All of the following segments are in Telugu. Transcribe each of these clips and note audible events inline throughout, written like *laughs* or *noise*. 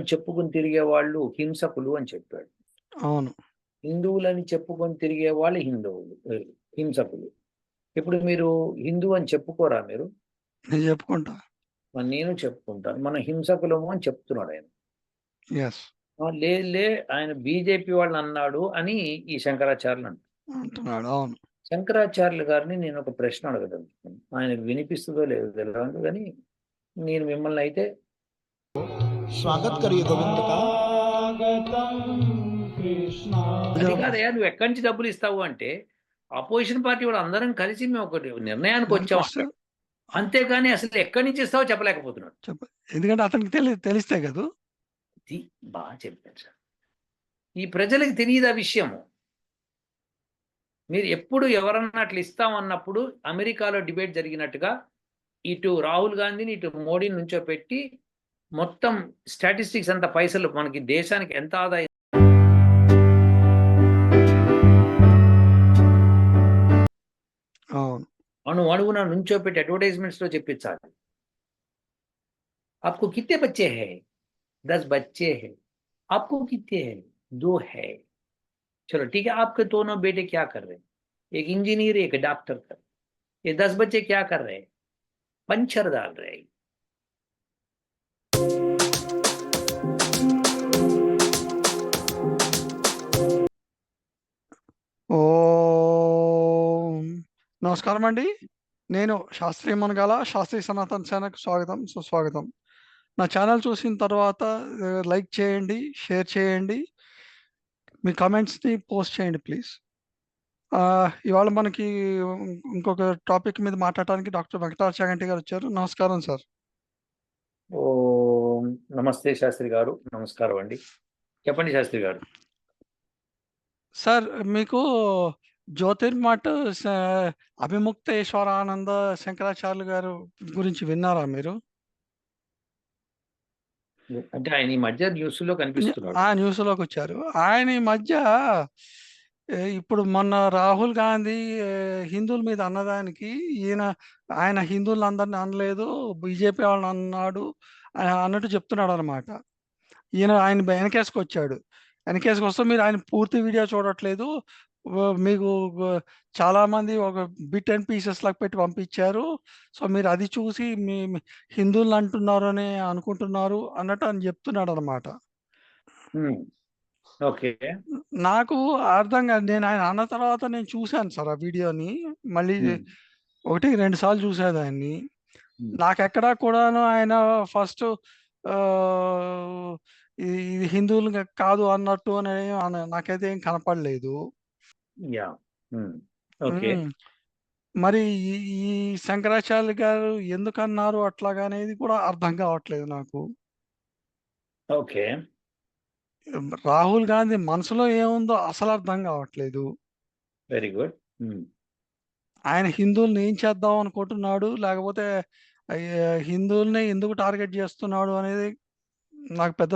హిందువులని చెప్పుకుని తిరిగే వాళ్ళు హింసకులు అని చెప్పాడు. అవును. హిందువులని చెప్పుకొని తిరిగే వాళ్ళు హిందువులు హింసకులు. ఇప్పుడు మీరు హిందూ అని చెప్పుకోరా మీరు? నేను చెప్పుకుంటా. నేను చెప్పుకుంటాను. మనం హింసకులము అని చెప్తున్నాడు ఆయన. లే లే ఆయన బీజేపీ వాళ్ళని అన్నాడు అని ఈ శంకరాచార్యులు అంటారు అంటున్నాడు అవును. శంకరాచార్యులు గారిని నేను ఒక ప్రశ్న అడగదలుచుకున్నాను ఆయనకు వినిపిస్తుందో లేదో తెలియదు కానీ నేను మిమ్మల్ని అయితే స్వాగత్ కరియే గోవింద అదే నువ్వు ఎక్కడి నుంచి డబ్బులు ఇస్తావు అంటే అపోజిషన్ పార్టీ వాళ్ళు అందరం కలిసి మేము ఒక నిర్ణయానికి వచ్చాము అంతేగాని అసలు ఎక్కడి నుంచి ఇస్తావో చెప్పలేకపోతున్నాడు. ఎందుకంటే అతనికి తెలిస్తే కదా? బాగా చెప్పాను సార్. ఈ ప్రజలకు తెలియదు ఆ విషయము? మీరు ఎప్పుడు ఎవరన్నా అట్లా ఇస్తామన్నప్పుడు అమెరికాలో డిబేట్ జరిగినట్టుగా ఇటు రాహుల్ గాంధీని ఇటు మోడీ నుంచో పెట్టి మొత్తం స్టాటిస్టిక్స్ అంత పైసలు మనకి దేశానికి ఎంత ఆదాయం అవును అణు అణువున నుంచో పెట్టి అడ్వర్టైజ్మెంట్స్ లో చెప్పించాలి आपको कितने बच्चे हैं दस बच्चे हैं आपको कितने हैं दो है चलो ठीक है आपके दोनों बेटे क्या कर रहे हैं एक इंजीनियर एक डॉक्टर कर ये दस बच्चे क्या कर रहे हैं पंचर डाल रहे हैं నమస్కారం అండి. నేను శాస్త్రీయ మనగాల శాస్త్రీయ సనాతన సేనకు స్వాగతం. సుస్వాగతం. నా ఛానల్ చూసిన తర్వాత లైక్ చేయండి షేర్ చేయండి. మీ కమెంట్స్ని పోస్ట్ చేయండి ప్లీజ్. ఇవాళ మనకి ఇంకొక టాపిక్ మీద మాట్లాడటానికి డాక్టర్ వెంకటాచాగంటి గారు వచ్చారు. నమస్కారం సార్. ఓ నమస్తే శాస్త్రి గారు. నమస్కారం అండి. చెప్పండి శాస్త్రి గారు. సార్ మీకు జ్యోతిర్మఠ్ అభిముక్తేశ్వరానంద శంకరాచార్యులు గారు గురించి విన్నారా మీరు? అంటే ఆయన ఈ మధ్య న్యూస్లో కనిపిస్తున్నాడు. ఆ న్యూస్లోకి వచ్చారు. ఆయన ఈ మధ్య ఇప్పుడు మొన్న రాహుల్ గాంధీ హిందువుల మీద అన్నదానికి ఈయన ఆయన హిందువులను అందరిని అనలేదు బీజేపీ వాళ్ళని అన్నాడు అని అన్నట్టు చెప్తున్నాడు అనమాట ఈయన ఆయన వెనకేసుకు వచ్చాడు వెనకేసుకు వస్తే మీరు ఆయన పూర్తి వీడియో చూడట్లేదు. మీకు చాలా మంది ఒక బిట్ అండ్ పీసెస్ లాగా పెట్టి పంపించారు. సో మీరు అది చూసి మీ హిందువులు అంటున్నారు అని అనుకుంటున్నారు అన్నట్టు అని చెప్తున్నాడు అనమాట. ఓకే. నాకు అర్థం కాదు. నేను ఆయన అన్న తర్వాత నేను చూశాను సార్ ఆ వీడియోని. మళ్ళీ. ఒకటి రెండు సార్లు చూసాను ఆయన్ని. ఉమ్. నాకెక్కడా కూడాను ఆయన ఫస్ట్ ఇది హిందువులు కాదు అన్నట్టు అని అన- నాకైతే ఏం కనపడలేదు. Okay um. మరి ఈ ఈ శంకరాచార్య గారు ఎందుకు అన్నారు అట్లాగా అనేది కూడా అర్థం కావట్లేదు నాకు. ఓకే రాహుల్ గాంధీ మనసులో ఏముందో అసలు అర్థం కావట్లేదు. వెరీ గుడ్ ఆయన హిందువుల్ని ఏం చేద్దాం అనుకుంటున్నాడు? లేకపోతే హిందువుల్ని ఎందుకు టార్గెట్ చేస్తున్నాడు అనేది నాకు పెద్ద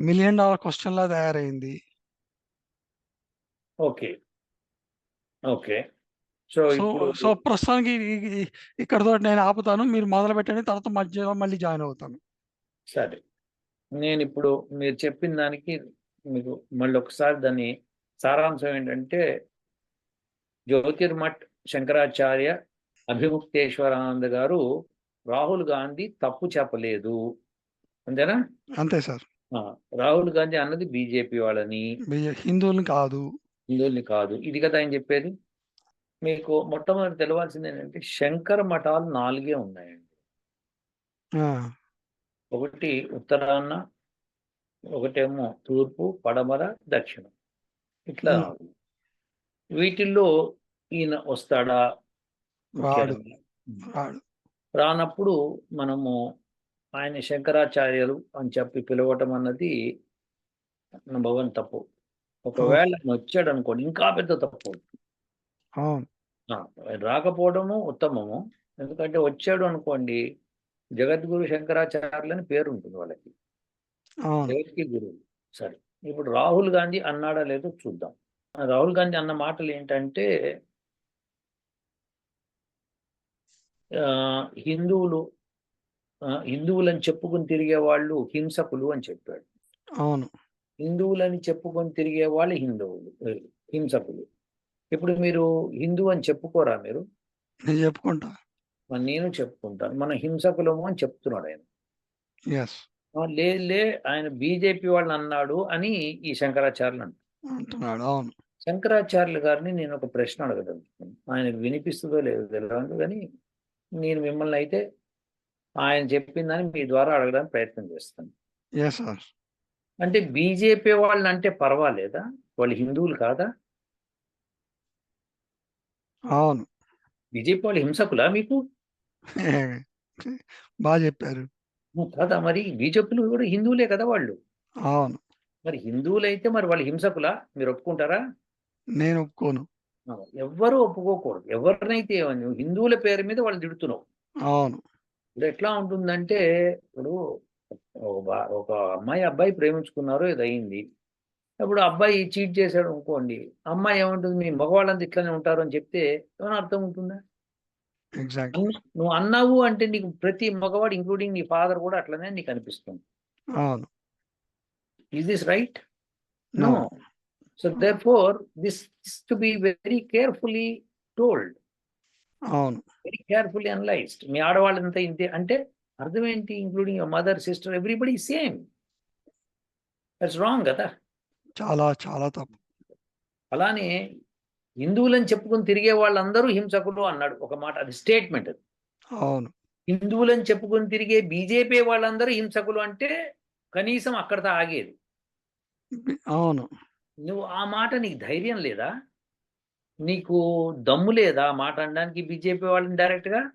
మిలియన్ డాలర్ క్వశ్చన్ లా తయారైంది. Okay okay. సో సో ఇప్పుడు సో ప్రస్తుతానికి ఇక్కడతో నేను ఆపుతాను. మీరు మొదలు పెట్టండి తర్వాత మధ్యలో మళ్ళీ జాయిన్ అవుతాను. సరే. నేను ఇప్పుడు మీరు చెప్పిన దానికి మీకు మళ్ళీ ఒకసారి దాని సారాంశం ఏంటంటే జ్యోతిర్మఠ్ శంకరాచార్య అభిముక్తేశ్వరానంద గారు రాహుల్ గాంధీ తప్పు చెప్పలేదు. అంతేనా? అంతే సార్. ఆ, రాహుల్ గాంధీ అన్నది బీజేపీ వాళ్ళని. హిందువుల్ని కాదు. హిందువుల్ని కాదు. ఇది కదా ఆయన చెప్పేది? మీకు మొట్టమొదటి తెలవాల్సింది ఏంటంటే శంకర మఠాలు నాలుగే ఉన్నాయండి. ఒకటి ఉత్తరాన ఒకటేమో తూర్పు పడమర దక్షిణం. ఇట్లా. వీటిల్లో ఈయన వస్తాడా. రానప్పుడు మనము ఆయన శంకరాచార్యులు అని చెప్పి పిలవటం అన్నది నెంబర్ వన్ తప్పు. ఒకవేళ ఆయన వచ్చాడు అనుకోండి ఇంకా పెద్ద తప్పు. అవును. రాకపోవడము ఉత్తమము. ఎందుకంటే వచ్చాడు అనుకోండి జగద్గురు శంకరాచార్యులు అని పేరు ఉంటుంది వాళ్ళకి జగత్కి గురువు సరే ఇప్పుడు రాహుల్ గాంధీ అన్నాడా లేదో చూద్దాం. రాహుల్ గాంధీ అన్న మాటలు ఏంటంటే హిందువులు ఆ, హిందువులని చెప్పుకుని తిరిగే వాళ్ళు హింసకులు అని చెప్పాడు. అవును. హిందువులని చెప్పుకొని తిరిగే వాళ్ళు హిందువులు హింసకులు. ఇప్పుడు మీరు హిందూ అని చెప్పుకోరా మీరు? నేను చెప్పుకుంటా. నేను చెప్పుకుంటాను. మన హింసకులము అని చెప్తున్నాడు ఆయన. లేదు లే ఆయన బీజేపీ వాళ్ళని అన్నాడు అని ఈ శంకరాచార్యులు అంటున్నాడు అవును. శంకరాచార్యులు గారిని నేను ఒక ప్రశ్న అడగదలుచుకున్నాను. ఆయనకు వినిపిస్తుందో లేదో తెలియదు కానీ నేను మిమ్మల్ని అయితే ఆయన చెప్పిందని మీ ద్వారా అడగడానికి ప్రయత్నం చేస్తాను. అంటే బీజేపీ వాళ్ళని అంటే పర్వాలేదా? వాళ్ళు హిందువులు కాదా? అవును. బీజేపీ వాళ్ళు హింసకులా మీకు? *laughs* బాగా చెప్పారు. కదా మరి? బీజేపీలు కూడా హిందువులే కదా వాళ్ళు. అవును. మరి హిందువులైతే మరి వాళ్ళు హింసకులా? మీరు ఒప్పుకుంటారా? నేను ఒప్పుకోను. ఎవ్వరూ ఒప్పుకోకూడదు. ఎవరినైతే హిందువుల పేరు మీద వాళ్ళు తిడుతున్నావు. అవును. ఇప్పుడు ఎట్లా ఉంటుందంటే ఇప్పుడు ఒక బా- ఒక అమ్మాయి అబ్బాయి ప్రేమించుకున్నారు ఇది అయింది. అప్పుడు అబ్బాయి చీట్ చేశాడు అనుకోండి అమ్మాయి ఏమంటుంది మీ మగవాళ్ళంతా ఇట్లానే ఉంటారు అని చెప్తే ఏమైనా అర్థం ఉంటుందా? నువ్వు అన్నావు అంటే నీకు ప్రతి మగవాడు ఇంక్లూడింగ్ నీ ఫాదర్ కూడా అట్లనే నీకు అనిపిస్తుంది. అవును. Is this right no. So therefore, this is to be very carefully told, అవును. Very carefully analyzed. మీ ఆడవాళ్ళంతా ఇంతే అంటే అర్థం ఏంటి including your mother sister everybody same that's wrong కదా? చాలా చాలా తప్పు. అలానే హిందువులని చెప్పుకొని తిరిగే వాళ్ళందరూ హింసకులు అన్నాడు. ఒక మాట అది స్టేట్మెంట్ అది. అవును. హిందువులని చెప్పుకొని తిరిగే బీజేపీ వాళ్ళందరూ హింసకులు అంటే కనీసం అక్కడితో ఆగేది. అవును. నువ్వు ఆ మాట నీకు ధైర్యం లేదా? నీకు దమ్ము లేదా? మాట అనడానికి బీజేపీ వాళ్ళని డైరెక్ట్గా?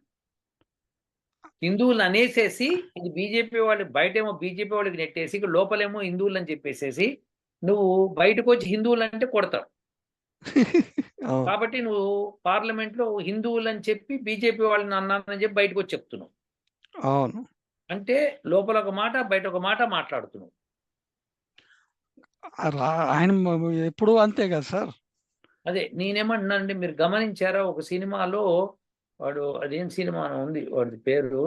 హిందువులు అనేసేసి ఇది బీజేపీ వాళ్ళు బయటేమో బీజేపీ వాళ్ళకి నెట్టేసి ఇక్కడ లోపలేమో హిందువులు అని చెప్పేసేసి నువ్వు బయటకు వచ్చి హిందువులు అంటే కొడతావు కాబట్టి నువ్వు పార్లమెంట్లో హిందువులు అని చెప్పి బీజేపీ వాళ్ళని అన్నానని చెప్పి బయటకు వచ్చి చెప్తున్నావు. అవును. అంటే లోపల ఒక మాట బయట ఒక మాట మాట్లాడుతున్నావు. ఆయన ఎప్పుడు అంతే కదా సార్? అదే నేనేమంటున్నానంటే మీరు గమనించారా ఒక సినిమాలో వాడు అదేం సినిమా ఉంది వాడి పేరు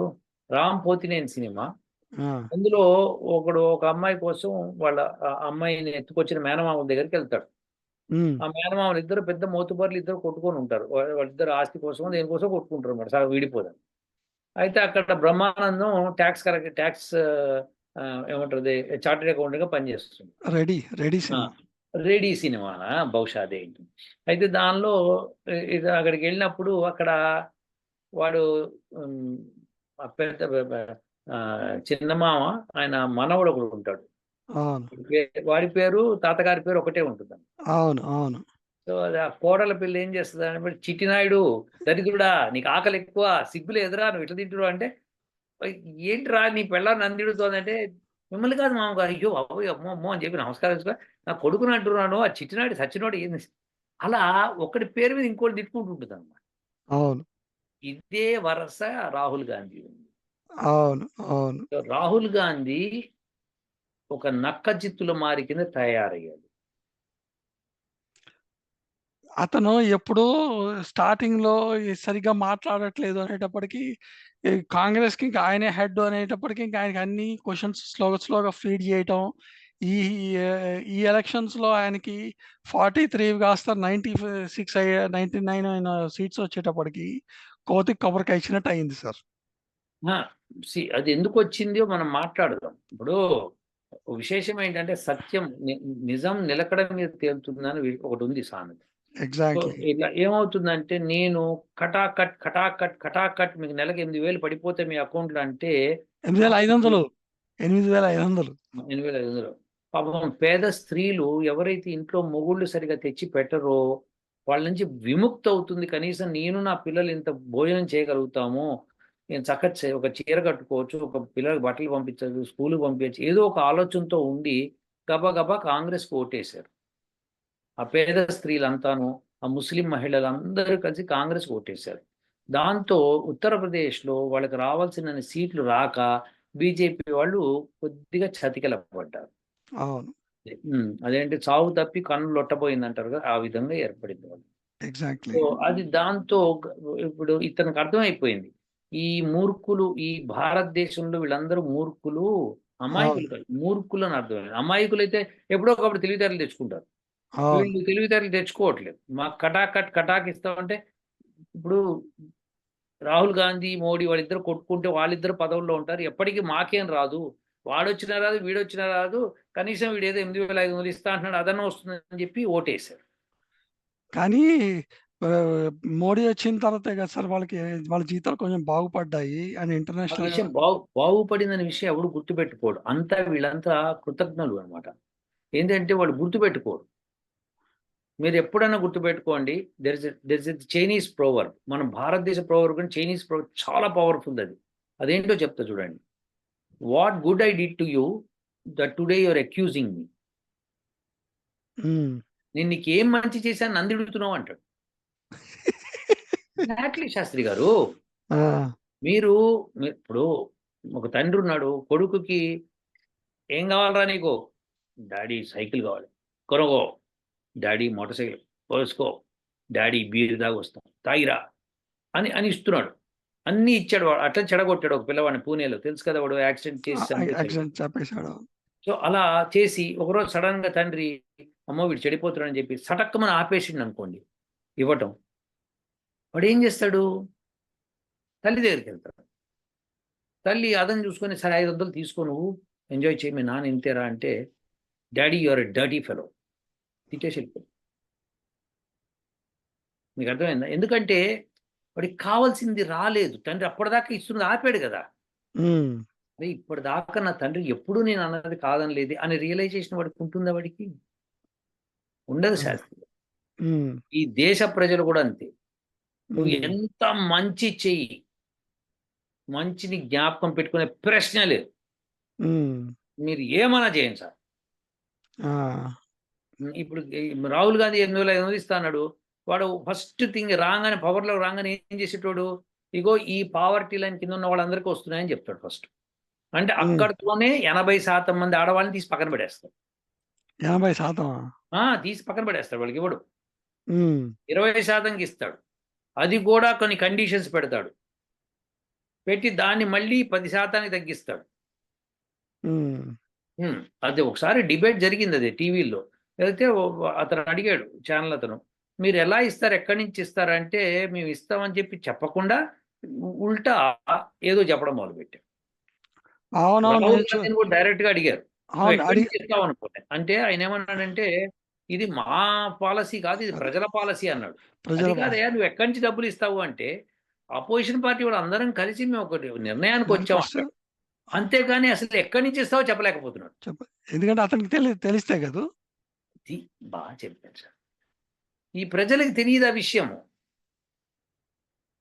రామ్ పోతినేని సినిమా. అందులో ఒకడు ఒక అమ్మాయి కోసం వాళ్ళ అమ్మాయిని ఎత్తుకొచ్చిన మేనమామ దగ్గరికి వెళ్తాడు. ఆ మేనమామలు ఇద్దరు పెద్ద మోతుబర్లు ఇద్దరు కొట్టుకొని ఉంటారు. వాళ్ళిద్దరు ఆస్తి కోసం దేనికోసం కొట్టుకుంటారు అన్నమాట సగం విడిపోదాం అయితే అక్కడ బ్రహ్మానందం ట్యాక్స్ కరెక్ట్ ట్యాక్స్ ఏమంటారు చార్టెడ్ అకౌంటెంట్గా పనిచేస్తుంది. Ready ready cinema. రెడీ సినిమానా బహుశా అదేంటి. అయితే దానిలో ఇది అక్కడికి వెళ్ళినప్పుడు అక్కడ వాడు పెద్ద ఆ, చిన్నమామ ఆయన మనవడు ఒకడు ఉంటాడు. వాడి పేరు తాతగారి పేరు ఒకటే ఉంటుంది అవును అవును. సో అది ఆ కోడల పిల్ల ఏం చేస్తుంది అంటే చిట్టినాయుడు దరిద్రుడా నీకు ఆకలి ఎక్కువ సిగ్గులు ఎదురా నువ్వు ఇట్లా తింటుడు అంటే ఏంటిరా నీ పిల్ల నన్ను తిడుతోందంటే మిమ్మల్ని కాదు మామగారు. అయ్యో అవ్వ అమ్మో అమ్మో అని చెప్పి నమస్కారం నా కొడుకుని అంటున్నాను ఆ చిట్టినాడు సచ్చినోడు ఏంది అలా ఒకటి పేరు మీద ఇంకోటి తిట్టుకుంటుంటుంది అనమాట అవును. ఇదే వరస రాహుల్ గాంధీ ఉంది. అవును అవును. రాహుల్ గాంధీ ఒక నక్క జిత్తుల మారి కింద తయారయ్యాడు. అతను ఎప్పుడూ స్టార్టింగ్లో సరిగ్గా మాట్లాడట్లేదు అనేటప్పటికి కాంగ్రెస్కి ఇంకా ఆయనే హెడ్ అనేటప్పటికి ఇంకా ఆయనకి అన్ని క్వశ్చన్స్ స్లోగా స్లోగా ఫీడ్ చేయటం ఈ ఈ ఎలక్షన్స్లో ఆయనకి ఫార్టీ త్రీ కాస్త నైన్టీ సిక్స్ నైన్టీ నైన్ అయిన సీట్స్ వచ్చేటప్పటికి కోతికి కొబ్బరికాయ ఇచ్చినట్టు అయింది సార్ అది ఎందుకు వచ్చిందో మనం మాట్లాడదాం. ఇప్పుడు విశేషం ఏంటంటే సత్యం నిజం నిలకడ మీద తేలుతుందని ఒకటి ఉంది సామెత. ఇలా ఏమవుతుందంటే నేను కటాకట్ కటాకట్ కటాకట్ మీకు నెలకు ఎనిమిది వేలు పడిపోతే మీ అకౌంట్లో అంటే ఎనిమిది వేల ఐదు వందలు. ఎనిమిది వేల ఐదు వందలు. ఎనిమిది వేల ఐదు వందలు. పాపం పేద స్త్రీలు ఎవరైతే ఇంట్లో మొగుళ్ళు సరిగా తెచ్చి పెట్టరో వాళ్ళ నుంచి విముక్తి అవుతుంది కనీసం నేను నా పిల్లలు ఇంత భోజనం చేయగలుగుతాము నేను చక్క ఒక చీర కట్టుకోవచ్చు ఒక పిల్లలకి బట్టలు పంపించవచ్చు స్కూల్కి పంపించచ్చు ఏదో ఒక ఆలోచనతో ఉండి గబా గబా కాంగ్రెస్కి ఓటేశారు. ఆ పేద స్త్రీలంతాను ఆ ముస్లిం మహిళలందరూ కలిసి కాంగ్రెస్ ఓటేశారు. దాంతో ఉత్తరప్రదేశ్లో వాళ్ళకి రావాల్సిన సీట్లు రాక బీజేపీ వాళ్ళు కొద్దిగా చతికిలపడ్డారు. అవును. అదేంటి చావు తప్పి కన్ను లొట్టబోయింది అంటారు కదా ఆ విధంగా ఏర్పడింది వాళ్ళు. ఎగ్జాక్ట్లీ సో అది దాంతో ఇప్పుడు ఇతనికి అర్థమైపోయింది. ఈ మూర్ఖులు ఈ భారతదేశంలో వీళ్ళందరూ మూర్ఖులు అమాయకులు కాదు. మూర్ఖులు అని అర్థం అమాయకులు అయితే ఎప్పుడో ఒకప్పుడు తెలివితేటలు తెచ్చుకుంటారు. వీళ్ళు తెలివితేటలు తెచ్చుకోవట్లేదు. మాకు కటాక్ కట్ కటాక్ ఇస్తామంటే ఇప్పుడు రాహుల్ గాంధీ మోడీ వాళ్ళిద్దరు కొట్టుకుంటే వాళ్ళిద్దరు పదవుల్లో ఉంటారు. ఎప్పటికీ మాకేం రాదు. వాడొచ్చినా రాదు వీడొచ్చినా రాదు. కనీసం వీడు ఏదో ఎనిమిది వేల ఐదు వందలు ఇస్తా అంటున్నాడు అదన్నా వస్తుందని చెప్పి ఓటేశారు. కానీ మోడీ వచ్చిన తర్వాతే కదా సార్ వాళ్ళకి వాళ్ళ జీతాలు కొంచెం బాగుపడ్డాయి అని ఇంటర్నేషనల్ విషయం బాగు బాగుపడిందనే విషయం ఎవడు గుర్తుపెట్టుకోడు. అంతా వీళ్ళంతా కృతజ్ఞులు అనమాట ఏంటంటే వాళ్ళు గుర్తుపెట్టుకోరు. మీరు ఎప్పుడైనా గుర్తుపెట్టుకోండి there is there is Chinese proverb మన భారతదేశ ప్రోవర్ కానీ చైనీస్ ప్రోవర్ చాలా పవర్ఫుల్ అది. అదేంటో చెప్తా చూడండి. What good I did to you that today you're accusing me. నేను నీకు ఏం మంచి చేశాను నంది అడుగుతున్నావు అంటాడు. *laughs* Exactly, శాస్త్రి గారు. మీరు ఇప్పుడు ఒక తండ్రి ఉన్నాడు కొడుకుకి ఏం కావాలరా నీకు? డాడీ సైకిల్ కావాలి. కొనుగో డాడీ మోటార్ సైకిల్. పోసుకో. డాడీ బీరు దాకా వస్తాం తాగిరా. అని అని ఇస్తున్నాడు. అన్నీ ఇచ్చాడు వాడు. అట్లా చెడగొట్టాడు ఒక పిల్లవాడిని పూణేలో. తెలుసు కదా వాడు యాక్సిడెంట్ చేసి చంపేశాడు. సో అలా చేసి ఒకరోజు సడన్గా తండ్రి అమ్మో వీడు చెడిపోతున్నాడని చెప్పి సటక్కమని ఆపేసిండు అనుకోండి ఇవ్వటం. వాడు ఏం చేస్తాడు? తల్లి దగ్గరికి వెళ్తాడు. తల్లి అదని చూసుకొని సరే ఐదు వందలు తీసుకో నువ్వు. ఎంజాయ్ చేయి. మీ నాన్న ఇంతేరా అంటే డాడీ యువర్ డర్టీ ఫెలో. తిట్టేసి వెళ్ళిపోయి మీకు అర్థమైందా? ఎందుకంటే వాడికి కావాల్సింది రాలేదు. తండ్రి అప్పటిదాకా ఇస్తున్నది ఆపాడు కదా. అరే ఇప్పటిదాకా నా తండ్రి ఎప్పుడు నేను అన్నది కాదని లేదు అని రియలైజేషన్ వాడికి ఉంటుందా వాడికి? ఉండదు. శాస్త్రి. ఈ దేశ ప్రజలు కూడా అంతే. నువ్వు ఎంత మంచి చెయ్యి మంచిని జ్ఞాపకం పెట్టుకునే ప్రశ్న లేదు. మీరు ఏమన్నా చేయండి సార్. ఇప్పుడు రాహుల్ గాంధీ ఎనిమిది వేల ఐదు వందలు ఇస్తా అన్నాడు. వాడు ఫస్ట్ థింగ్ రాగానే పవర్లో రాగానే ఏం చేసేటోడు? ఇగో ఈ పావర్టీ లైన్ కింద ఉన్న వాళ్ళందరికీ వస్తున్నాయని చెప్తాడు ఫస్ట్ అంటే. అక్కడితోనే ఎనభై శాతం మంది ఆడవాళ్ళని తీసి పక్కన పడేస్తాడు. ఎనభై శాతం? తీసి పక్కన పడేస్తాడు వాళ్ళకి ఇవ్వడు. ఇరవై శాతంకి ఇస్తాడు. అది కూడా కొన్ని కండిషన్స్ పెడతాడు. పెట్టి దాన్ని మళ్ళీ పది శాతానికి తగ్గిస్తాడు. అది ఒకసారి డిబేట్ జరిగింది అది టీవీలో అయితే అతను అడిగాడు ఛానల్ అతను మీరు ఎలా ఇస్తారు? ఎక్కడి నుంచి ఇస్తారంటే మేము ఇస్తామని చెప్పి చెప్పకుండా ఉల్టా ఏదో చెప్పడం మొదలుపెట్టాం డైరెక్ట్గా అడిగారు. అనుకోండి అంటే ఆయన ఏమన్నాడంటే ఇది మా పాలసీ కాదు ఇది ప్రజల పాలసీ అన్నాడు. కాదయ్యా నువ్వు ఎక్కడి నుంచి డబ్బులు ఇస్తావు? అంటే అపోజిషన్ పార్టీ వాళ్ళు అందరం కలిసి మేము ఒక నిర్ణయానికి వచ్చాం వస్తే- అంతేగాని అసలు ఎక్కడి నుంచి ఇస్తావో చెప్పలేకపోతున్నాడు. చెప్ప ఎందుకంటే అతనికి తెలి తెలిస్తే కదా? బాగా చెప్పారు సార్. ఈ ప్రజలకు తెలియదు ఆ విషయము?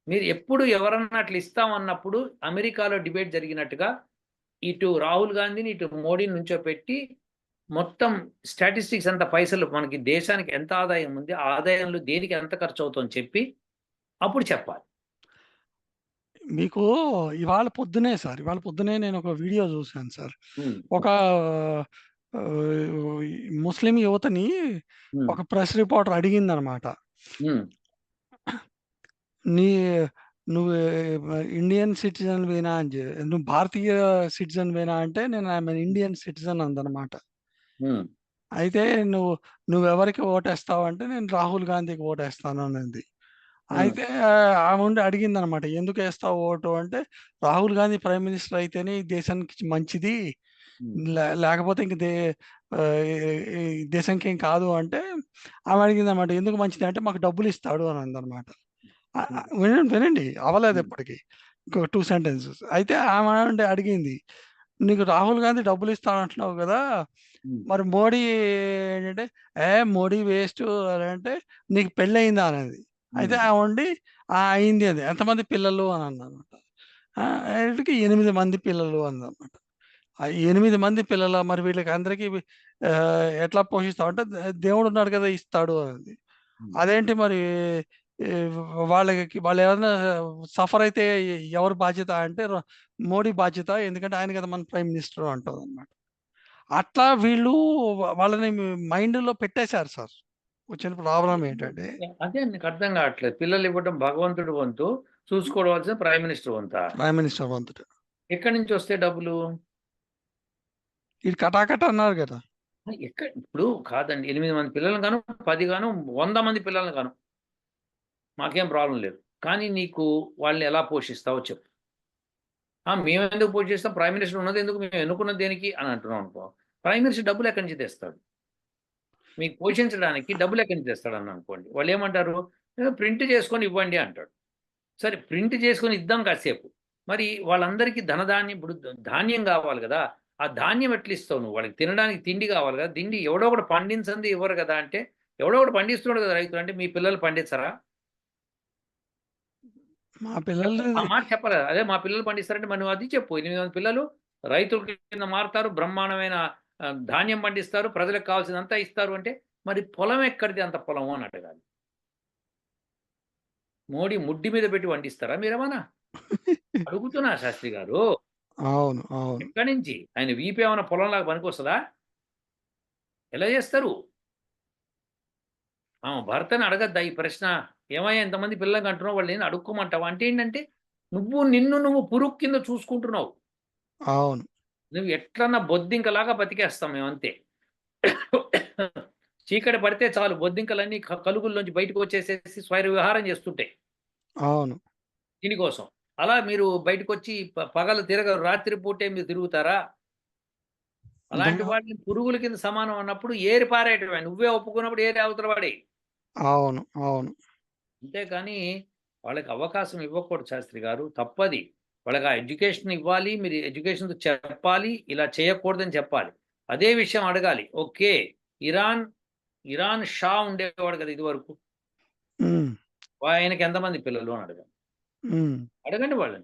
మీరు ఎప్పుడు ఎవరన్నా అట్లా ఇస్తామన్నప్పుడు అమెరికాలో డిబేట్ జరిగినట్టుగా ఇటు రాహుల్ గాంధీని ఇటు మోడీని నుంచో పెట్టి మొత్తం స్టాటిస్టిక్స్ అంత పైసలు మనకి దేశానికి ఎంత ఆదాయం ఉంది ఆ ఆదాయంలో దేనికి ఎంత ఖర్చు అవుతుందని చెప్పి అప్పుడు చెప్పాలి. మీకు ఇవాళ పొద్దునే సార్ ఇవాళ పొద్దునే నేను ఒక వీడియో చూశాను సార్. ఒక ముస్లిం యువతని ఒక ప్రెస్ రిపోర్టర్ అడిగింది అనమాట నీ నువ్వు ఇండియన్ సిటిజన్ వేనా అని నువ్వు భారతీయ సిటిజన్ వేనా అంటే నేను ఆమె ఇండియన్ సిటిజన్ అందనమాట. అయితే నువ్వు నువ్వు ఎవరికి ఓటేస్తావు అంటే నేను రాహుల్ గాంధీకి ఓటేస్తాను అయితే ఆమె ఉండి అడిగింది అనమాట ఎందుకు వేస్తావు ఓటు? అంటే రాహుల్ గాంధీ ప్రైమ్ మినిస్టర్ అయితేనే ఈ దేశానికి మంచిది లేకపోతే ఇంక దే ఆ, ఈ- ఈ దేశానికి ఏం కాదు అంటే ఆమె అడిగింది అనమాట ఎందుకు మంచిది? అంటే మాకు డబ్బులు ఇస్తాడు అని అందనమాట వినండి వినండి అవ్వలేదు. ఎప్పటికి. ఇంకొక టూ సెంటెన్సెస్. అయితే ఆమె అంటే అడిగింది నీకు రాహుల్ గాంధీ డబ్బులు ఇస్తాడు అంటున్నావు కదా మరి మోడీ ఏంటంటే ఏ మోడీ వేస్ట్ అని అంటే నీకు పెళ్ళి అయిందా అనేది. అయితే ఆ ఉండి "ఆ, అయింది అది. ఎంతమంది పిల్లలు? అని అన్నమాట. ఎనిమిది మంది పిల్లలు అందన్నమాట ఆ ఎనిమిది మంది పిల్లల మరి వీళ్ళకి అందరికీ ఎట్లా పోషిస్తావు అంటే "దే- దేవుడు ఉన్నాడు కదా ఇస్తాడు అనేది ఉమ్. అదేంటి మరి వాళ్ళకి వాళ్ళు ఏమైనా సఫర్ అయితే ఎవరు బాధ్యత అంటే మోడీ బాధ్యత ఎందుకంటే ఆయన కదా మన ప్రైమ్ మినిస్టర్ అంటుంది అనమాట అట్లా వీళ్ళు వాళ్ళని మైండ్లో పెట్టేశారు సార్. వచ్చిన ప్రాబ్లం ఏంటంటే అదే నీకు అర్థం కావట్లేదు. పిల్లలు ఇవ్వడం భగవంతుడు వంతు చూసుకోవాల్సిన ప్రైమ్ మినిస్టర్ వంత? ప్రైమ్ మినిస్టర్ వంతుడు. ఎక్కడి నుంచి వస్తే డబ్బులు? ఇది కటాకట అన్నారు కదా. ఎక్కడ? ఇప్పుడు కాదండి ఎనిమిది మంది పిల్లలను గాను పది గాను వంద మంది పిల్లలను గాను మాకేం ప్రాబ్లం లేదు. కానీ నీకు వాళ్ళని ఎలా పోషిస్తావో చెప్పు. మేము ఎందుకు పోషిస్తాం? ప్రైమ్ మినిస్టర్ ఉన్నది ఎందుకు? మేము ఎన్నుకున్నది దేనికి? అని అంటున్నాం అనుకో. ప్రైమ్ మినిస్టర్ డబ్బులు ఎక్కడి నుంచి తెస్తాడు? మీకు పోషించడానికి డబ్బులు ఎక్కడి నుంచి తెస్తాడు అని అనుకోండి. వాళ్ళు ఏమంటారు? ప్రింట్ చేసుకొని ఇవ్వండి అంటాడు. సరే ప్రింట్ చేసుకొని ఇద్దాం కాసేపు. మరి వాళ్ళందరికీ ధనధాన్యం ఇప్పుడు ధాన్యం కావాలి కదా. ఆ ధాన్యం ఎట్లా ఇస్తావు నువ్వు? వాళ్ళకి తినడానికి తిండి కావాలి కదా. తిండి ఎవడో ఒకటి పండించంది ఇవ్వరు కదా అంటే ఎవడో ఒకటి పండిస్తున్నాడు కదా రైతులు అంటే మీ పిల్లలు పండించరా మా పిల్లలు మాట చెప్పాలి కదా. అదే మా పిల్లలు పండిస్తారంటే మనం అది చెప్పు. ఎనిమిది మంది పిల్లలు రైతుల కింద మారుతారు బ్రహ్మాండమైన ధాన్యం పండిస్తారు ప్రజలకు కావాల్సినంతా ఇస్తారు అంటే మరి పొలం ఎక్కడిది అంత పొలము అని అడగాలి. మోడీ ముడ్డి మీద పెట్టి వండిస్తారా మీరేమన్నా? *laughs* అడుగుతున్నా శాస్త్రి గారు. అవును అవును. ఎక్కడి నుంచి? ఆయన వీపు ఏమైనా పొలంలాగా పనికొస్తుందా? ఎలా చేస్తారు? ఆమె భర్తని అడగద్దా ఈ ప్రశ్న? ఏమయ్యా ఎంతమంది పిల్లలకి అంటున్నావు వాళ్ళు నేను అడుక్కోమంటావా? అంటే ఏంటంటే నువ్వు నిన్ను నువ్వు పురుగు కింద చూసుకుంటున్నావు. అవును. నువ్వు ఎట్లన్నా బొద్దింకలాగా బతికేస్తాం మేము అంతే. చీకటి పడితే చాలు బొద్దింకలన్నీ కలుగుల్లోంచి బయటకు వచ్చేసేసి స్వైర విహారం చేస్తుంటాయి. అవును. దీనికోసం. అలా మీరు బయటకు వచ్చి పగలు తిరగరు రాత్రి పూటే మీరు తిరుగుతారా? అలాంటి వాటిని పురుగుల కింద సమానం అన్నప్పుడు ఏరి పారేయటమే. నువ్వే ఒప్పుకున్నప్పుడు ఏరి అవతల వాడే. అవును అవును. అంతేకాని వాళ్ళకి అవకాశం ఇవ్వకూడదు శాస్త్రి గారు. తప్పది. వాళ్ళకి ఆ ఎడ్యుకేషన్ ఇవ్వాలి మీరు ఎడ్యుకేషన్ చెప్పాలి ఇలా చేయకూడదని చెప్పాలి. అదే విషయం అడగాలి. ఓకే ఇరాన్ ఇరాన్ షా ఉండేవాడు కదా ఇది వరకు ఆయనకి ఎంతమంది పిల్లలు అని అడగాలి. అడగండి వాళ్ళని.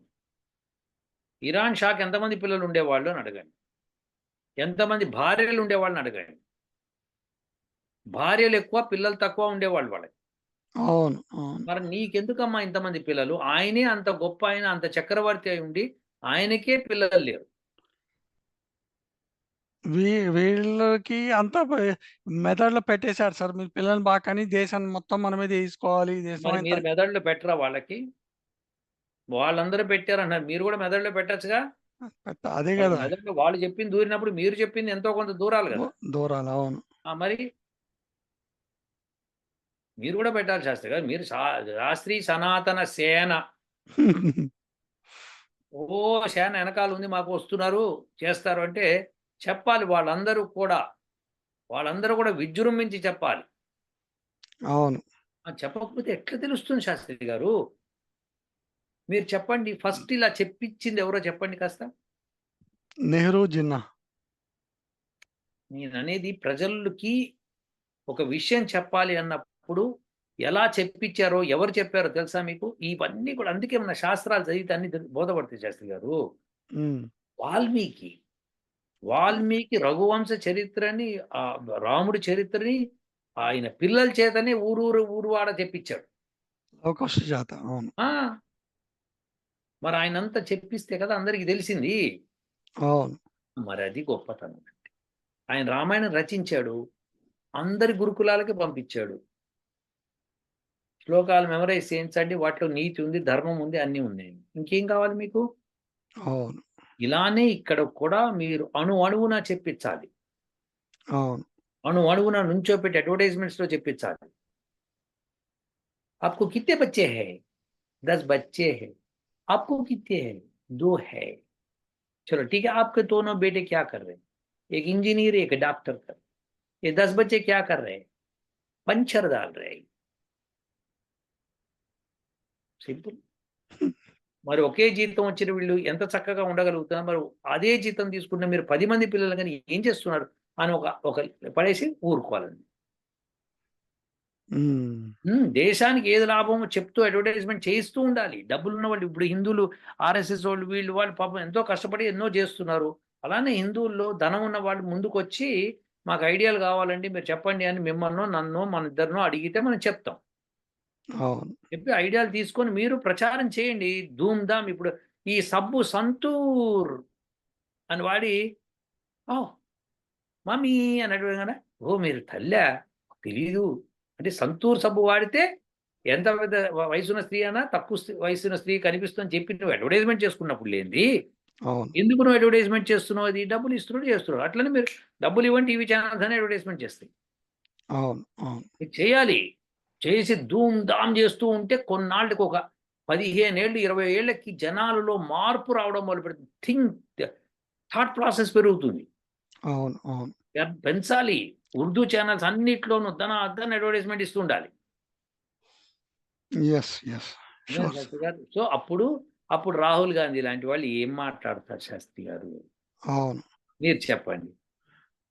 ఇరాన్ షాకి ఎంతమంది పిల్లలు ఉండేవాళ్ళు అని అడగండి. ఎంతమంది భార్యలు ఉండేవాళ్ళని అడగండి. భార్యలు ఎక్కువ పిల్లలు తక్కువ ఉండేవాళ్ళు వాళ్ళకి. అవును అవును. మరి నీకెందుకమ్మా ఇంతమంది పిల్లలు? ఆయనే అంత గొప్ప ఆయన అంత చక్రవర్తి అయి ఉండి ఆయనకే పిల్లలు లేరు. వీ వీళ్ళకి అంతా ప- మెదడులో పెట్టేశారు సార్. మీరు పిల్లల్ని బాగా కానీ దేశాన్ని మొత్తం మనమే తీసుకోవాలి దేశం మరి మీరు అంతా మెదడులో పెట్టరా వాళ్ళకి? వాళ్ళందరూ పెట్టారన్నారు. మీరు కూడా మెదడులో పెట్టచ్చుగా? పెట్ట- అదే కదా. మెదడులో వాళ్ళు చెప్పింది దూరినప్పుడు మీరు చెప్పింది ఎంతో కొంత దూరాలి కదా. దూరాలు అవును. మరి? మీరు కూడా పెట్టాలి శాస్త్రి గారు మీరు శాస్త్రి సనాతన సేన. *laughs* ఓ సేన వెనకాల ఉంది మాకు వస్తున్నారు చేస్తారు అంటే చెప్పాలి వాళ్ళందరూ కూడా. వాళ్ళందరూ కూడా విజృంభించి చెప్పాలి. అవును. చెప్పకపోతే ఎట్లా తెలుస్తుంది శాస్త్రి గారు? మీరు చెప్పండి ఫస్ట్ ఇలా చెప్పించింది ఎవరో చెప్పండి కాస్త. నెహ్రూ జిన్నా. నేను అనేది ప్రజలకి ఒక విషయం చెప్పాలి అన్నప్పుడు ఎలా చెప్పించారో ఎవరు చెప్పారో తెలుసా మీకు? ఇవన్నీ కూడా అందుకే మన శాస్త్రాలు చదివితే అన్ని బోధపడతాయి శాస్త్రి గారు. వాల్మీకి వాల్మీకి రఘువంశ చరిత్రని ఆ రాముడి చరిత్రని ఆయన పిల్లల చేతనే ఊరూరు ఊరువాడ అవకాశ జాత అవును. మరి ఆయన అంతా చెప్పిస్తే కదా అందరికీ తెలిసింది అవును మరి అది గొప్పతనం అంటే ఆయన రామాయణం రచించాడు అందరి గురుకులాలకి పంపించాడు శ్లోకాలు మెమరైజ్ చేయించండి వాటిలో నీతి ఉంది ధర్మం ఉంది అన్నీ ఉన్నాయి ఇంకేం కావాలి మీకు అవును ఇలానే ఇక్కడ కూడా మీరు అణు అణువున చెప్పించాలి అవును అణు అణువున నుంచోపెట్టి అడ్వర్టైజ్మెంట్స్ లో చెప్పించాలి आपको कितने बच्चे हैं दस बच्चे हैं आपको कितने हैं दो है चलो ठीक है आपके दोनों बेटे क्या कर रहे हैं एक इंजीनियर एक डॉक्टर कर ये दस बच्चे क्या कर रहे हैं पंचर डाल रहे हैं సింపుల్ మరి ఒకే జీతం వచ్చిన వీళ్ళు ఎంత చక్కగా ఉండగలుగుతున్నారు మరి అదే జీతం తీసుకుంటే మీరు పది మంది పిల్లలు కానీ ఏం చేస్తున్నారు అని ఒక ఒక పడేసి ఊరుకోవాలండి ఉమ్, ఉమ్, దేశానికి ఏది లాభమో చెప్తూ అడ్వర్టైజ్మెంట్ చేయిస్తూ ఉండాలి. డబ్బులు ఉన్న వాళ్ళు ఇప్పుడు హిందువులు ఆర్ఎస్ఎస్ వాళ్ళు వీళ్ళు వాళ్ళు పాపం ఎంతో కష్టపడి ఎన్నో చేస్తున్నారు. అలానే హిందువుల్లో ధనం ఉన్న వాళ్ళు ముందుకు వచ్చి మాకు ఐడియాలు కావాలండి మీరు చెప్పండి అని మిమ్మల్ని నన్ను మన ఇద్దరినో అడిగితే మనం చెప్తాం. చెప్పి ఐడియాలు తీసుకొని మీరు ప్రచారం చేయండి. ధూమ్ ధామ్ ఇప్పుడు ఈ సబ్బు సంతూర్ అని వాడి ఓ మమ్మీ అని అడగగానే ఓ మీరు తల్లా? తెలీదు. అంటే సంతూర్ సబ్బు వాడితే ఎంత పెద్ద వయసున్న స్త్రీ అన్నా తక్కువ వయసున్న స్త్రీ కనిపిస్తుందని చెప్పి నువ్వు అడ్వర్టైజ్మెంట్ చేసుకున్నప్పుడు అవును. ఎందుకు నువ్వు అడ్వర్టైజ్మెంట్ చేస్తున్నావు? అది డబ్బులు ఇస్తున్నాడు చేస్తున్నాడు. అట్లనే మీరు డబ్బులు ఇవ్వండి టీవీ ఛానల్స్ అని అడ్వర్టైజ్మెంట్ చేస్తాయి. అవును అవును. ఇది చేయాలి. చేసి ధూమ్ ధామ్ చేస్తూ ఉంటే కొన్నాళ్ళకి ఒక పదిహేను ఏళ్ళు ఇరవై ఏళ్ళకి జనాలలో మార్పు రావడం మొదలు పెడుతుంది థింక్ థాట్ ప్రాసెస్ పెరుగుతుంది. పెంచాలి. ఉర్దూ ఛానల్స్ అన్నిట్లోనూ ధన అద్దన అడ్వర్టైజ్మెంట్ ఇస్తూ ఉండాలి ఎస్ ఎస్ షూర్ శాస్త్రి గారు సో అప్పుడు అప్పుడు రాహుల్ గాంధీ లాంటి వాళ్ళు ఏం మాట్లాడతారు శాస్త్రి గారు? అవును. మీరు చెప్పండి.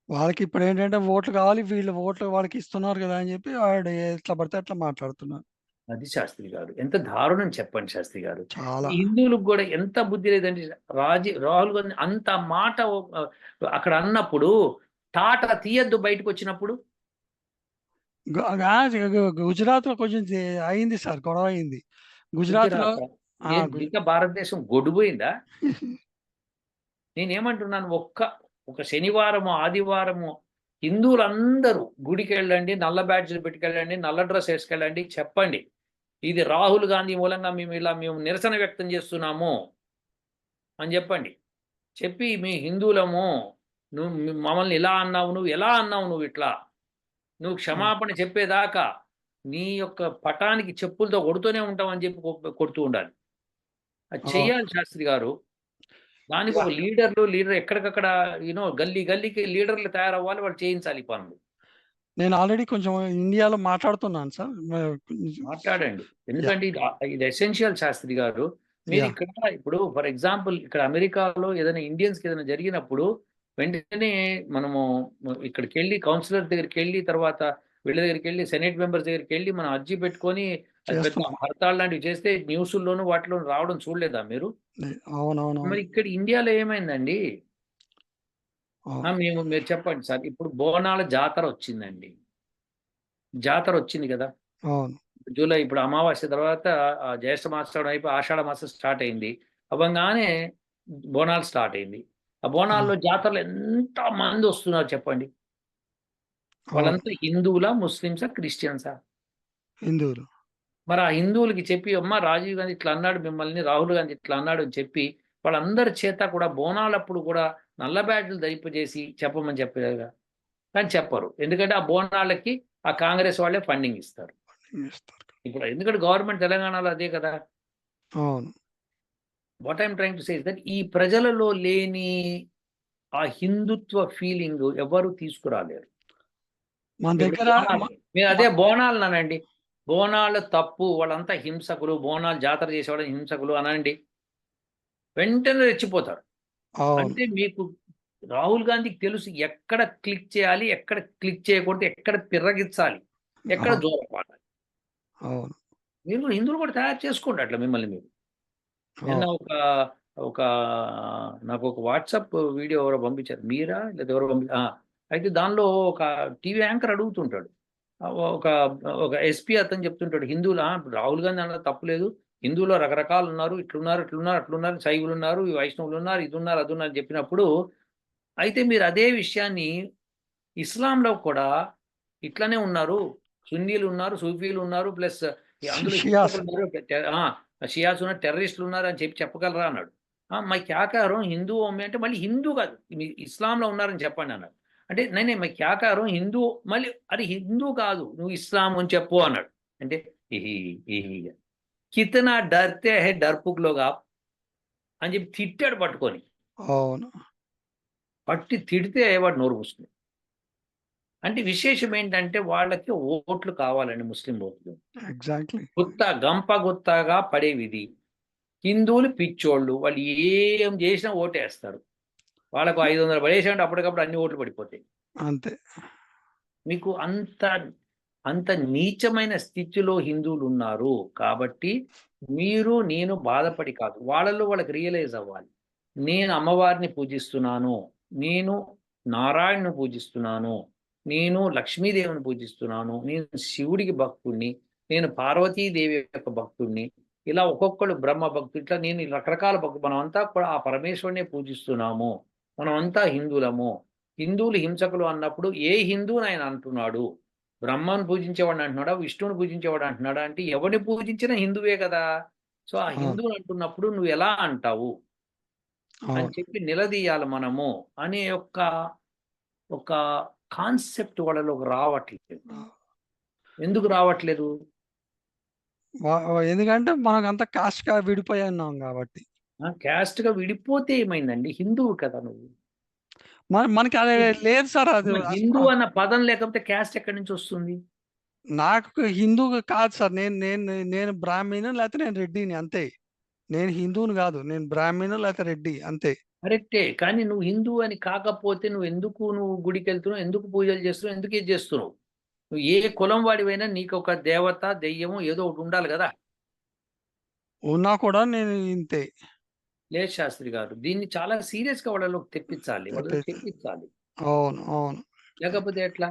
వాళ్ళకి ఇప్పుడు ఏంటంటే ఓట్లు కావాలి వీళ్ళు ఓట్లు వాళ్ళకి ఇస్తున్నారు కదా అని చెప్పి వాడు ఎట్లా పడితే అట్లా మాట్లాడుతున్నారు. అది శాస్త్రి గారు. ఎంత దారుణం చెప్పండి శాస్త్రి గారు. చాలా. హిందువులకు కూడా ఎంత బుద్ధి లేదంటే రాజీ రాహుల్ గాంధీ అంత మాట అక్కడ అన్నప్పుడు టాట తీయద్దు బయటకు వచ్చినప్పుడు? గుజరాత్లో కొంచెం అయింది సార్ గొడవ అయింది. గుజరాత్లో మిగతా భారతదేశం గొడిపోయిందా *laughs* నేనేమంటున్నాను ఒక్క ఒక శనివారము ఆదివారము హిందువులందరూ గుడికి వెళ్ళండి నల్ల బ్యాడ్జ్లు పెట్టుకెళ్ళండి నల్ల డ్రెస్ వేసుకెళ్ళండి చెప్పండి. ఇది రాహుల్ గాంధీ మూలంగా మేము ఇలా మేము నిరసన వ్యక్తం చేస్తున్నాము అని చెప్పండి. చెప్పి మీ హిందువులము నువ్వు మమ్మల్ని ఇలా అన్నావు నువ్వు ఎలా అన్నావు నువ్వు ఇట్లా? నువ్వు క్షమాపణ చెప్పేదాకా నీ యొక్క పటానికి చెప్పులతో కొడుతూనే ఉంటామని చెప్పి కొ- కొడుతూ ఉండాలి. అది. చెయ్యాలి శాస్త్రి గారు. దానికి ఒక లీడర్లు లీడర్ ఎక్కడికక్కడ యూనో గల్లీ గల్లీకి లీడర్లు తయారవ్వాలి వాళ్ళు చేయించాలి పనులు. నేను ఆల్రెడీ కొంచెం ఇండియాలో మాట్లాడుతున్నాను సార్. మాట్లాడండి. ఎందుకంటే ఇది ఎసెన్షియల్ శాస్త్రి గారు. మీరు. ఇక్కడ ఇప్పుడు ఫర్ ఎగ్జాంపుల్ ఇక్కడ అమెరికాలో ఏదైనా ఇండియన్స్కి ఏదైనా జరిగినప్పుడు వెంటనే మనము ఇక్కడికి వెళ్ళి కౌన్సిలర్ దగ్గరికి వెళ్ళి తర్వాత వీళ్ళ దగ్గరికి వెళ్ళి సెనేట్ మెంబర్స్ దగ్గరికి వెళ్ళి మనం అర్జీ పెట్టుకొని. హర్తాల్ లాంటివి చేస్తే న్యూస్లోను వాటిలో రావడం చూడలేదా మీరు? అవునవును మరి ఇక్కడ ఇండియాలో ఏమైందండి? మేము మీరు చెప్పండి సార్. ఇప్పుడు బోనాల జాతర వచ్చిందండి. జాతర వచ్చింది కదా? జూలై ఇప్పుడు అమావాస్య తర్వాత జ్యేష్ఠ మాసం అయిపోయి ఆషాఢ మాసం స్టార్ట్ అయింది. అవ్వగానే బోనాలు స్టార్ట్ అయింది. ఆ బోనాల్లో జాతరలు ఎంత మంది వస్తున్నారు చెప్పండి? వాళ్ళంతా హిందువులా ముస్లిమ్సా క్రిస్టియన్సా? హిందువులు. మరి ఆ హిందువులకి చెప్పి అమ్మ రాజీవ్ గాంధీ ఇట్లా అన్నాడు మిమ్మల్ని రాహుల్ గాంధీ ఇట్లా అన్నాడు అని చెప్పి వాళ్ళందరి చేత కూడా బోనాలప్పుడు కూడా నల్ల బ్యాడ్లు ధరింపజేసి చెప్పమని చెప్పలేదుగా కానీ చెప్పరు. ఎందుకంటే ఆ బోనాలకి ఆ కాంగ్రెస్ వాళ్ళే ఫండింగ్ ఇస్తారు. ఇస్తారు. ఇప్పుడు ఎందుకంటే గవర్నమెంట్ తెలంగాణలో అదే కదా. అవును. What I'm trying to say that ఈ ప్రజలలో లేని ఆ హిందుత్వ ఫీలింగ్ ఎవరు తీసుకురాలేరు. మన దగ్గర అదే బోనాలు అనండి. బోనాలు తప్పు వాళ్ళంతా హింసకులు బోనాలు జాతర చేసేవాళ్ళు హింసకులు అనండి. వెంటనే రెచ్చిపోతారు. అంటే మీకు రాహుల్ గాంధీకి తెలుసు ఎక్కడ క్లిక్ చేయాలి ఎక్కడ క్లిక్ చేయకూడదు ఎక్కడ పిర్రగించాలి ఎక్కడ. దూరపాడాలి అవును. మీరు హిందువులు కూడా తయారు చేసుకోండి అట్లా మిమ్మల్ని మీరు. నిన్న ఒక ఒక నాకు ఒక వాట్సాప్ వీడియో ఎవరో పంపించారు. మీరా? లేదా ఎవరో పంపి అయితే దానిలో ఒక టీవీ యాంకర్ అడుగుతుంటాడు. ఒక ఒక ఎస్పీ అతను చెప్తుంటాడు హిందువులా? రాహుల్ గాంధీ అన్న తప్పులేదు. హిందువులో రకరకాలు ఉన్నారు. ఇట్లున్నారు ఇట్లున్నారు అట్లున్నారు. శైవులు ఉన్నారు వైష్ణవులు ఉన్నారు ఇది ఉన్నారు అది ఉన్నారు చెప్పినప్పుడు అయితే మీరు అదే విషయాన్ని ఇస్లాంలో కూడా ఇట్లనే ఉన్నారు. సున్నీలు ఉన్నారు సూఫీలు ఉన్నారు ప్లస్ అందులో షియాస్. ఉన్నారు టెర్రరిస్టులు ఉన్నారు అని చెప్పి చెప్పగలరా అన్నాడు. మై క్యాకారం హిందూ అమ్మే అంటే మళ్ళీ హిందూ కాదు మీ ఇస్లాంలో ఉన్నారని చెప్పండి అన్నాడు. అంటే నేనే మై క్యాకారం హిందూ మళ్ళీ అది హిందూ కాదు నువ్వు ఇస్లాం అని చెప్పు అన్నాడు. అంటే కితనా డర్తే హే డర్పుక్లోగా అని చెప్పి తిట్టాడు పట్టుకొని. అవును. పట్టి తిడితే వాడు నోరు మూసుకుంది. అంటే విశేషం ఏంటంటే వాళ్ళకి ఓట్లు కావాలండి ముస్లిం ఓట్లు. ఎగ్జాక్ట్లీ. గుత్త గంప గుత్తగా పడేవిది హిందువులు పిచ్చోళ్ళు వాళ్ళు ఏం చేసినా ఓటేస్తారు. వాళ్ళకు ఐదు వందలు పడేసామంటే అప్పటికప్పుడు అన్ని ఓట్లు పడిపోతాయి. అంతే. మీకు అంత అంత నీచమైన స్థితిలో హిందువులు ఉన్నారు కాబట్టి మీరు నేను బాధపడి కాదు. వాళ్ళలో వాళ్ళకి రియలైజ్ అవ్వాలి. నేను అమ్మవారిని పూజిస్తున్నాను. నేను నారాయణను పూజిస్తున్నాను. నేను లక్ష్మీదేవిని పూజిస్తున్నాను నేను శివుడికి భక్తుడిని నేను పార్వతీదేవి యొక్క భక్తుడిని ఇలా ఒక్కొక్కడు బ్రహ్మ భక్తుడు ఇట్లా నేను రకరకాల భక్తులు మనమంతా కూడా ఆ పరమేశ్వరునే పూజిస్తున్నాము మనమంతా హిందువులము. హిందువులు హింసకులు అన్నప్పుడు ఏ హిందువుని ఆయన అంటున్నాడు? బ్రహ్మను పూజించేవాడు అంటున్నాడా? విష్ణువుని పూజించేవాడు అంటున్నాడా? అంటే ఎవరిని పూజించినా హిందువే కదా. సో ఆ. హిందువుని అంటున్నప్పుడు నువ్వు ఎలా అంటావు? అని చెప్పి నిలదీయాలి మనము అనే యొక్క ఒక కాన్సెప్ట్ వాళ్ళలోకి రావట్లేదు. ఎందుకు రావట్లేదు? ఎందుకంటే మనకు అంత కాస్ట్గా విడిపోయి ఉన్నాం కాబట్టి. క్యాస్ట్గా విడిపోతే ఏమైందండి? హిందువు కదా నువ్వు. మన మనకి అది లేదు సార్ అది. హిందూ అన్న పదం లేకపోతే క్యాస్ట్ ఎక్కడి నుంచి వస్తుంది? నాకు హిందూ కాదు సార్. నేను నేను నేను బ్రాహ్మణు లేకపోతే నేను రెడ్డిని అంతే. నేను హిందువుని కాదు. నేను బ్రాహ్మణు లేకపోతే రెడ్డి అంతే. కరెక్టే. కానీ నువ్వు హిందూ అని కాకపోతే నువ్వు ఎందుకు నువ్వు గుడికి వెళ్తున్నావు? ఎందుకు పూజలు చేస్తున్నావు? ఎందుకు ఇది చేస్తున్నావు? నువ్వు ఏ కులం వాడివైనా నీకు ఒక దేవత దెయ్యము ఏదో ఒకటి ఉండాలి కదా. ఉన్నా కూడా నేను ఇంతే. లేదు శాస్త్రి గారు దీన్ని చాలా సీరియస్గా వాళ్ళలోకి తెప్పించాలి వాళ్ళకి తెప్పించాలి. అవును అవును. లేకపోతే ఎట్లా?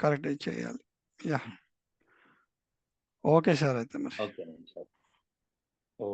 కరెక్ట్ చేయాలి. యా. ఓకే సార్ అయితే మరి. ఓకే సార్ ఓ